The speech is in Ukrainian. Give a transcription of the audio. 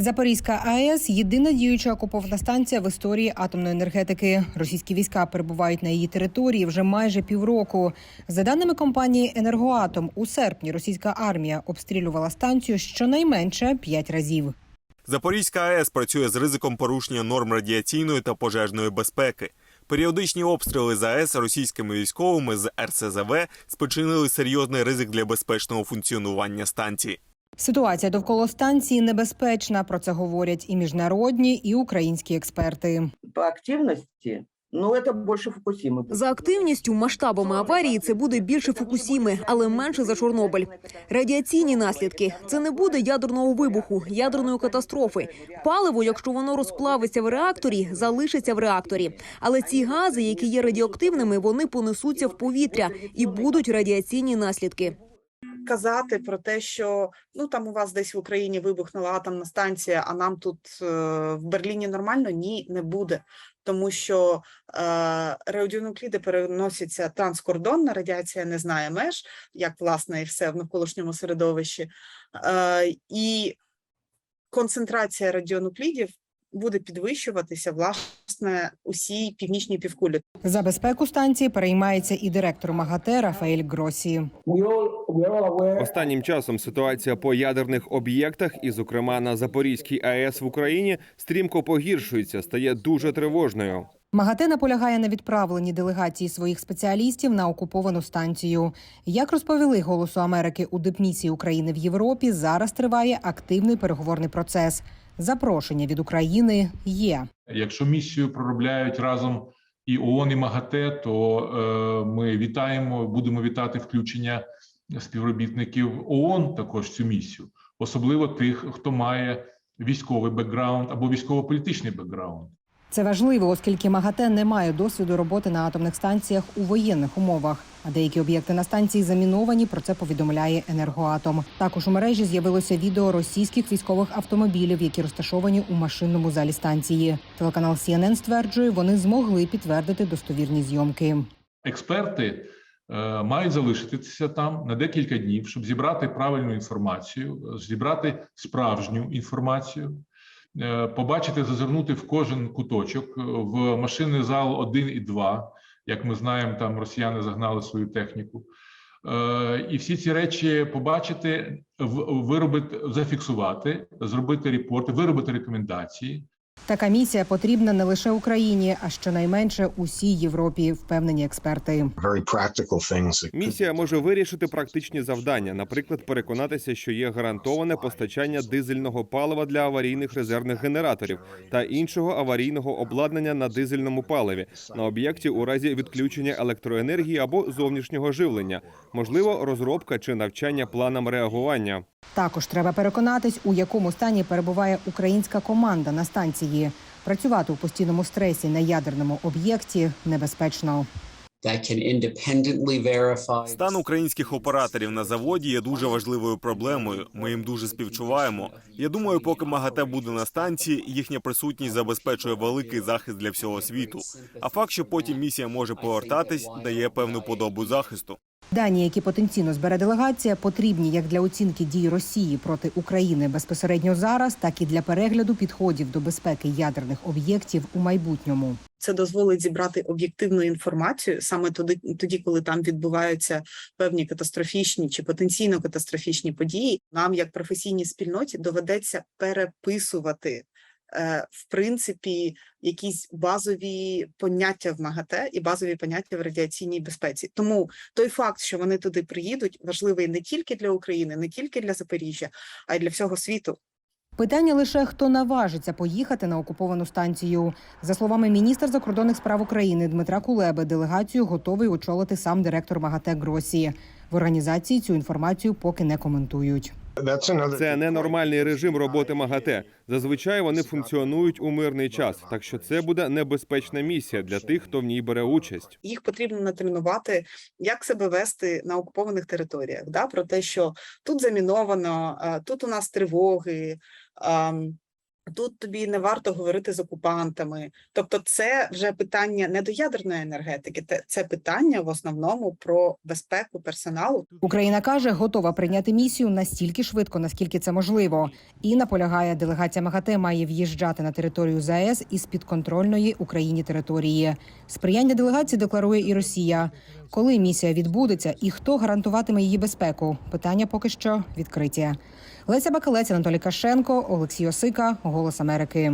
Запорізька АЕС єдина діюча окупована станція в історії атомної енергетики. Російські війська перебувають на її території вже майже півроку. За даними компанії Енергоатом, у серпні російська армія обстрілювала станцію щонайменше п'ять разів. Запорізька АЕС працює з ризиком порушення норм радіаційної та пожежної безпеки. Періодичні обстріли з АЕС російськими військовими з РСЗВ спричинили серйозний ризик для безпечного функціонування станції. Ситуація довкола станції небезпечна. Про це говорять і міжнародні, і українські експерти. по активности, ну, это больше Фукусимы. За активністю, масштабами аварії це буде більше Фукусіми, але менше за Чорнобиль. Радіаційні наслідки це не буде ядерного вибуху, ядерної катастрофи. Паливо, якщо воно розплавиться в реакторі, залишиться в реакторі. Але ці гази, які є радіоактивними, вони понесуться в повітря і будуть радіаційні наслідки. Казати про те, що ну там у вас десь в Україні вибухнула атомна станція, а нам тут е, в Берліні нормально ні, не буде. Тому що е, радіонукліди переносяться транскордонна, радіація не знає меж, як власне і все в навколишньому середовищі, е, і концентрація радіонуклідів буде підвищуватися власне усій північній півкулі. За безпеку станції переймається і директор МАГАТЕ Рафаель Гросі. Останнім часом ситуація по ядерних об'єктах, і, зокрема, на Запорізькій АЕС в Україні, стрімко погіршується, стає дуже тривожною. МАГАТЕ наполягає на відправленні делегації своїх спеціалістів на окуповану станцію. Як розповіли Голосу Америки у дипмісії України в Європі, зараз триває активний переговорний процес. Запрошення від України є. Якщо місію проробляють разом і ООН, і МАГАТЕ, то е, ми вітаємо, будемо вітати включення співробітників ООН також цю місію, особливо тих, хто має військовий бекграунд або військово-політичний бекграунд. Це важливо, оскільки МАГАТЕ не має досвіду роботи на атомних станціях у воєнних умовах. А деякі об'єкти на станції заміновані. Про це повідомляє енергоатом. Також у мережі з'явилося відео російських військових автомобілів, які розташовані у машинному залі станції. Телеканал CNN стверджує, вони змогли підтвердити достовірні зйомки. Експерти е, мають залишитися там на декілька днів, щоб зібрати правильну інформацію, зібрати справжню інформацію, е, побачити, зазирнути в кожен куточок е, в машинний зал 1 і 2. Як ми знаємо, там росіяни загнали свою техніку. Е, І всі ці речі побачити, виробити, зафіксувати, зробити репорти, виробити рекомендації. Така місія потрібна не лише Україні, а щонайменше усій Європі, впевнені експерти. Місія може вирішити практичні завдання, наприклад, переконатися, що є гарантоване постачання дизельного палива для аварійних резервних генераторів та іншого аварійного обладнання на дизельному паливі на об'єкті у разі відключення електроенергії або зовнішнього живлення, можливо, розробка чи навчання планам реагування. Також треба переконатись, у якому стані перебуває українська команда на станції. Працювати у постійному стресі на ядерному об'єкті небезпечно. Стан українських операторів на заводі є дуже важливою проблемою. Ми їм дуже співчуваємо. Я думаю, поки МАГАТЕ буде на станції, їхня присутність забезпечує великий захист для всього світу. А факт, що потім місія може повертатись, дає певну подобу захисту. Дані, які потенційно збере делегація, потрібні як для оцінки дій Росії проти України безпосередньо зараз, так і для перегляду підходів до безпеки ядерних об'єктів у майбутньому. Це дозволить зібрати об'єктивну інформацію саме тоді, тоді, коли там відбуваються певні катастрофічні чи потенційно катастрофічні події. Нам, як професійній спільноті, доведеться переписувати. е, В принципі, якісь базові поняття в МАГАТЕ і базові поняття в радіаційній безпеці. Тому той факт, що вони туди приїдуть, важливий не тільки для України, не тільки для Запоріжжя, а й для всього світу. Питання лише хто наважиться поїхати на окуповану станцію. За словами міністра закордонних справ України Дмитра Кулеби, делегацію готовий очолити сам директор МАГАТЕ Гросі. В організації цю інформацію поки не коментують. Це ненормальний режим роботи МАГАТЕ. Зазвичай вони функціонують у мирний час, так що це буде небезпечна місія для тих, хто в ній бере участь. їх потрібно натренувати, як себе вести на окупованих територіях. Да? Про те, що тут заміновано, тут у нас тривоги. Ам, Тут тобі не варто говорити з окупантами. Тобто, це вже питання не до ядерної енергетики, це питання в основному про безпеку персоналу. Україна каже, готова прийняти місію настільки швидко, наскільки це можливо, і наполягає, делегація МАГАТЕ має в'їжджати на територію ЗАЕС із підконтрольної Україні території. Сприяння делегації декларує і Росія. Коли місія відбудеться і хто гарантуватиме її безпеку? Питання поки що відкриті. Леся Бакалець, Анатолій Кашенко, Олексій Осика, Голос Америки.